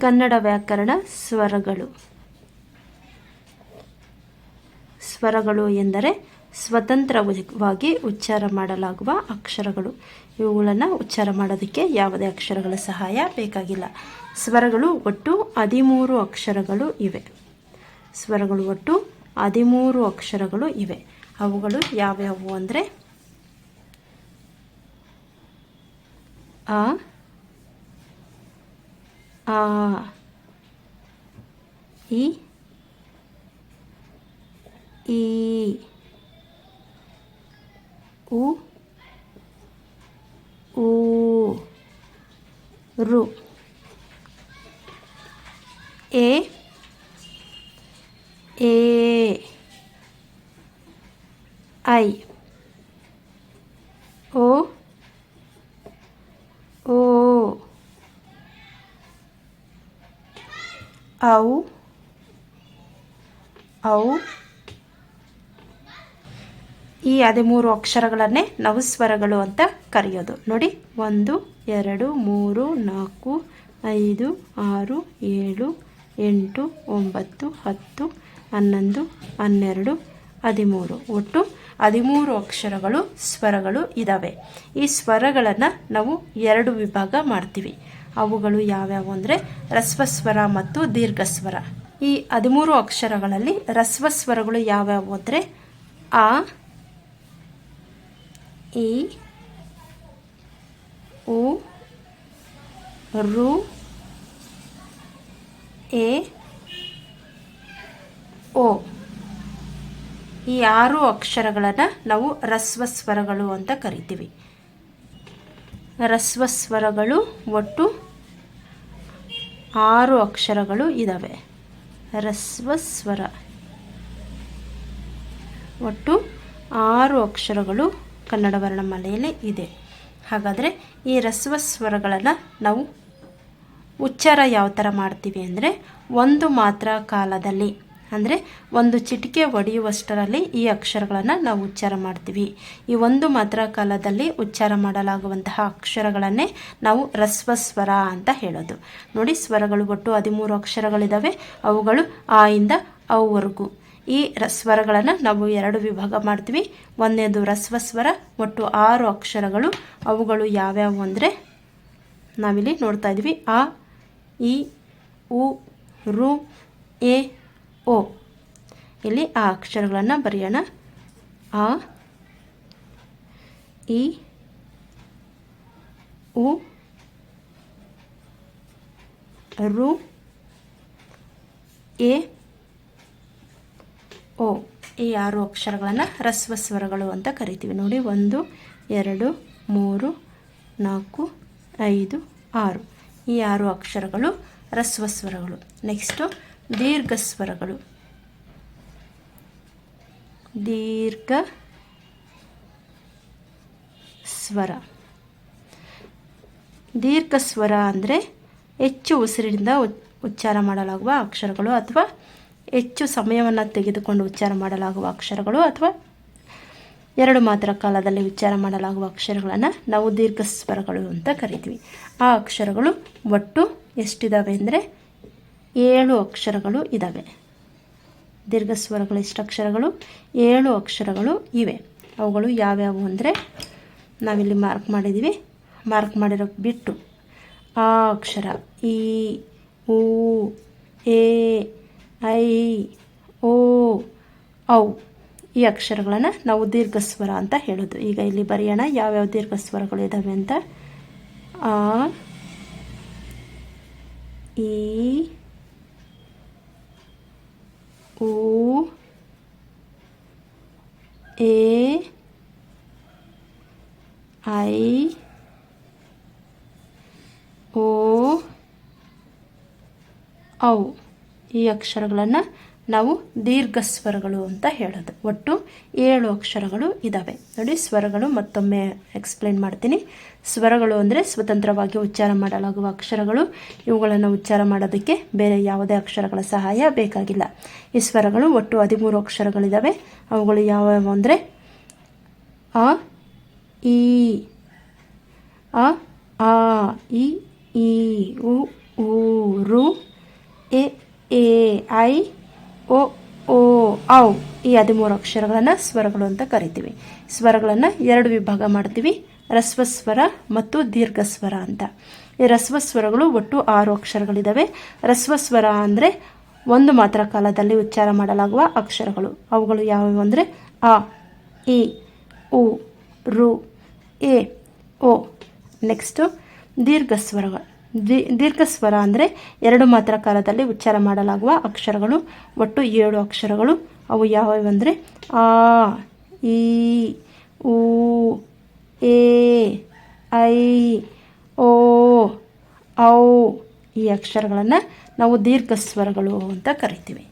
ಕನ್ನಡ ವ್ಯಾಕರಣ ಸ್ವರಗಳು. ಸ್ವರಗಳು ಎಂದರೆ ಸ್ವತಂತ್ರವಾಗಿ ಉಚ್ಚಾರ ಮಾಡಲಾಗುವ ಅಕ್ಷರಗಳು. ಇವುಗಳನ್ನು ಉಚ್ಚಾರ ಮಾಡೋದಕ್ಕೆ ಯಾವುದೇ ಅಕ್ಷರಗಳ ಸಹಾಯ ಬೇಕಾಗಿಲ್ಲ. ಸ್ವರಗಳು ಒಟ್ಟು ಹದಿಮೂರು ಅಕ್ಷರಗಳು ಇವೆ. ಸ್ವರಗಳು ಒಟ್ಟು ಹದಿಮೂರು ಅಕ್ಷರಗಳು ಇವೆ. ಅವುಗಳು ಯಾವ್ಯಾವು ಅಂದರೆ, ಆ ಆ ಇ ಈ ಉ ಊ ರು ಎ ಎ ಐ ಓ ಓ ಔ ಔ ಈ ಹದಿಮೂರು ಅಕ್ಷರಗಳನ್ನೇ ನವಸ್ವರಗಳು ಸ್ವರಗಳು ಅಂತ ಕರೆಯೋದು. ನೋಡಿ, ಒಂದು, ಎರಡು, ಮೂರು, ನಾಲ್ಕು, ಐದು, ಆರು, ಏಳು, ಎಂಟು, ಒಂಬತ್ತು, ಹತ್ತು, ಹನ್ನೊಂದು, ಹನ್ನೆರಡು, ಹದಿಮೂರು. ಒಟ್ಟು ಹದಿಮೂರು ಅಕ್ಷರಗಳು, ಸ್ವರಗಳು ಇದ್ದಾವೆ ಈ ಸ್ವರಗಳನ್ನು ನಾವು ಎರಡು ವಿಭಾಗ ಮಾಡ್ತೀವಿ. ಅವುಗಳು ಯಾವ್ಯಾವು ಅಂದರೆ ರಸ್ವಸ್ವರ ಮತ್ತು ದೀರ್ಘಸ್ವರ. ಈ ಹದಿಮೂರು ಅಕ್ಷರಗಳಲ್ಲಿ ರಸ್ವಸ್ವರಗಳು ಯಾವ್ಯಾವು ಅಂದರೆ ಆ ಇ ಉ, ರು, ಎ, ಓ. ಈ ಆರು ಅಕ್ಷರಗಳನ್ನು ನಾವು ರಸ್ವಸ್ವರಗಳು ಅಂತ ಕರಿತೀವಿ. ರಸ್ವಸ್ವರಗಳು ಒಟ್ಟು ಆರು ಅಕ್ಷರಗಳು ಇದ್ದಾವೆ ರಸ್ವಸ್ವರ ಒಟ್ಟು ಆರು ಅಕ್ಷರಗಳು ಕನ್ನಡ ವರ್ಣಮಾಲೆಯಲ್ಲಿ ಇದೆ. ಹಾಗಾದರೆ ಈ ರಸ್ವ, ಸ್ವರಗಳನ್ನು ನಾವು ಉಚ್ಚಾರ ಯಾವ ಥರ ಮಾಡ್ತೀವಿ ಅಂದರೆ ಒಂದು ಮಾತ್ರ ಕಾಲದಲ್ಲಿ ಅಂದರೆ ಒಂದು ಚಿಟಿಕೆ ಒಡೆಯುವಷ್ಟರಲ್ಲಿ ಈ ಅಕ್ಷರಗಳನ್ನು ನಾವು ಉಚ್ಚಾರ ಮಾಡ್ತೀವಿ. ಈ ಒಂದು ಮಾತ್ರ ಕಾಲದಲ್ಲಿ ಉಚ್ಚಾರ ಮಾಡಲಾಗುವಂತಹ ಅಕ್ಷರಗಳನ್ನೇ ನಾವು ರಸ್ವ ಸ್ವರ ಅಂತ ಹೇಳೋದು. ನೋಡಿ, ಸ್ವರಗಳು ಒಟ್ಟು ಹದಿಮೂರು ಅಕ್ಷರಗಳಿದ್ದಾವೆ ಅವುಗಳು ಆ ಇಂದ ಅವರೆಗೂ ಈ ಸ್ವರಗಳನ್ನು ನಾವು ಎರಡು ವಿಭಾಗ ಮಾಡ್ತೀವಿ. ಒಂದನೇದು ರಸ್ವಸ್ವರ, ಒಟ್ಟು ಆರು ಅಕ್ಷರಗಳು. ಅವುಗಳು ಯಾವ್ಯಾವು ಅಂದರೆ ನಾವಿಲ್ಲಿ ನೋಡ್ತಾ ಇದ್ವಿ ಆ ಇ ಉ, ರು, ಎ ಓ. ಇಲ್ಲಿ ಆ ಅಕ್ಷರಗಳನ್ನು ಬರೆಯೋಣ. ಆ, ಇ, ಉ, ರು, ಎ, ಓ. ಈ ಆರು ಅಕ್ಷರಗಳನ್ನು ರಸ್ವ ಸ್ವರಗಳು ಅಂತ ಕರಿತೀವಿ. ನೋಡಿ, ಒಂದು, ಎರಡು, ಮೂರು, ನಾಲ್ಕು, ಐದು, ಆರು. ಈ ಆರು ಅಕ್ಷರಗಳು ರಸ್ವ ಸ್ವರಗಳು ನೆಕ್ಸ್ಟು ದೀರ್ಘ ಸ್ವರಗಳು ದೀರ್ಘ ಸ್ವರ ದೀರ್ಘ ಸ್ವರ ಅಂದರೆ ಹೆಚ್ಚು ಉಸಿರಿನಿಂದ ಉಚ್ಚಾರ ಮಾಡಲಾಗುವ ಅಕ್ಷರಗಳು ಅಥವಾ ಹೆಚ್ಚು ಸಮಯವನ್ನು ತೆಗೆದುಕೊಂಡು ಉಚ್ಚಾರ ಮಾಡಲಾಗುವ ಅಕ್ಷರಗಳು ಅಥವಾ ಎರಡು ಮಾತ್ರ ಕಾಲದಲ್ಲಿ ಉಚ್ಚಾರ ಮಾಡಲಾಗುವ ಅಕ್ಷರಗಳನ್ನು ನಾವು ದೀರ್ಘ ಸ್ವರಗಳು ಅಂತ ಕರಿತೀವಿ. ಆ ಅಕ್ಷರಗಳು ಒಟ್ಟು ಎಷ್ಟಿದ್ದಾವೆ ಅಂದರೆ ಏಳು ಅಕ್ಷರಗಳು ಇದ್ದಾವೆ ದೀರ್ಘ ಸ್ವರಗಳು ಇಷ್ಟ ಅಕ್ಷರಗಳು, ಏಳು ಅಕ್ಷರಗಳು ಇವೆ. ಅವುಗಳು ಯಾವ್ಯಾವು ಅಂದರೆ ನಾವಿಲ್ಲಿ ಮಾರ್ಕ್ ಮಾಡಿದ್ದೀವಿ ಮಾರ್ಕ್ ಮಾಡಿರೋ ಬಿಟ್ಟು ಆ ಅಕ್ಷರ ಈ ಊ ಎ, ಐ, ಓ, ಔ ಈ ಅಕ್ಷರಗಳನ್ನು ನಾವು ದೀರ್ಘ ಸ್ವರ ಅಂತ ಹೇಳೋದು. ಈಗ ಇಲ್ಲಿ ಬರೆಯೋಣ ಯಾವ್ಯಾವ ದೀರ್ಘ ಸ್ವರಗಳು ಇದ್ದಾವೆ ಅಂತ. ಆ, ಈ ಊ ಎ ಐ ಓ ಔ. ಈ ಅಕ್ಷರಗಳನ್ನು ನಾವು ದೀರ್ಘ ಸ್ವರಗಳು ಅಂತ ಹೇಳೋದು. ಒಟ್ಟು ಏಳು ಅಕ್ಷರಗಳು ಇದ್ದಾವೆ ನೋಡಿ, ಸ್ವರಗಳು ಮತ್ತೊಮ್ಮೆ ಎಕ್ಸ್ಪ್ಲೇನ್ ಮಾಡ್ತೀನಿ. ಸ್ವರಗಳು ಅಂದರೆ ಸ್ವತಂತ್ರವಾಗಿ ಉಚ್ಚಾರ ಮಾಡಲಾಗುವ ಅಕ್ಷರಗಳು. ಇವುಗಳನ್ನು ಉಚ್ಚಾರ ಮಾಡೋದಕ್ಕೆ ಬೇರೆ ಯಾವುದೇ ಅಕ್ಷರಗಳ ಸಹಾಯ ಬೇಕಾಗಿಲ್ಲ. ಈ ಸ್ವರಗಳು ಒಟ್ಟು ಹದಿಮೂರು ಅಕ್ಷರಗಳಿದ್ದಾವೆ ಅವುಗಳು ಯಾವ್ಯಾವು ಅಂದರೆ ಅ, ಇ, ಅ, ಆ, ಇ ಈ ಉ ಊ ರು, ಎ ಎ, ಐ ಓ ಓ, ಔ ಈ ಹದಿಮೂರು ಅಕ್ಷರಗಳನ್ನು ಸ್ವರಗಳು ಅಂತ ಕರಿತೀವಿ. ಸ್ವರಗಳನ್ನು ಎರಡು ವಿಭಾಗ ಮಾಡ್ತೀವಿ. ರಸ್ವಸ್ವರ ಮತ್ತು ದೀರ್ಘ ಸ್ವರ ಅಂತ. ಈ ರಸ್ವಸ್ವರಗಳು ಒಟ್ಟು ಆರು ಅಕ್ಷರಗಳಿದ್ದಾವೆ ರಸ್ವಸ್ವರ ಅಂದರೆ ಒಂದು ಮಾತ್ರ ಕಾಲದಲ್ಲಿ ಉಚ್ಚಾರ ಮಾಡಲಾಗುವ ಅಕ್ಷರಗಳು. ಅವುಗಳು ಯಾವುವು ಅಂದರೆ ಅ, ಇ, ಉ, ರು, ಎ, ಓ. ನೆಕ್ಸ್ಟು ದೀರ್ಘ ಸ್ವರಗಳು ದಿ ದೀರ್ಘ ಸ್ವರ ಅಂದರೆ ಎರಡು ಮಾತ್ರ ಕಾಲದಲ್ಲಿ ಉಚ್ಚಾರ ಮಾಡಲಾಗುವ ಅಕ್ಷರಗಳು. ಒಟ್ಟು ಏಳು ಅಕ್ಷರಗಳು. ಅವು ಯಾವ್ಯಾವು ಅಂದರೆ ಆ, ಈ ಊ ಎ, ಐ, ಓ, ಔ ಈ ಅಕ್ಷರಗಳನ್ನು ನಾವು ದೀರ್ಘ ಸ್ವರಗಳು ಅಂತ ಕರಿತೀವಿ.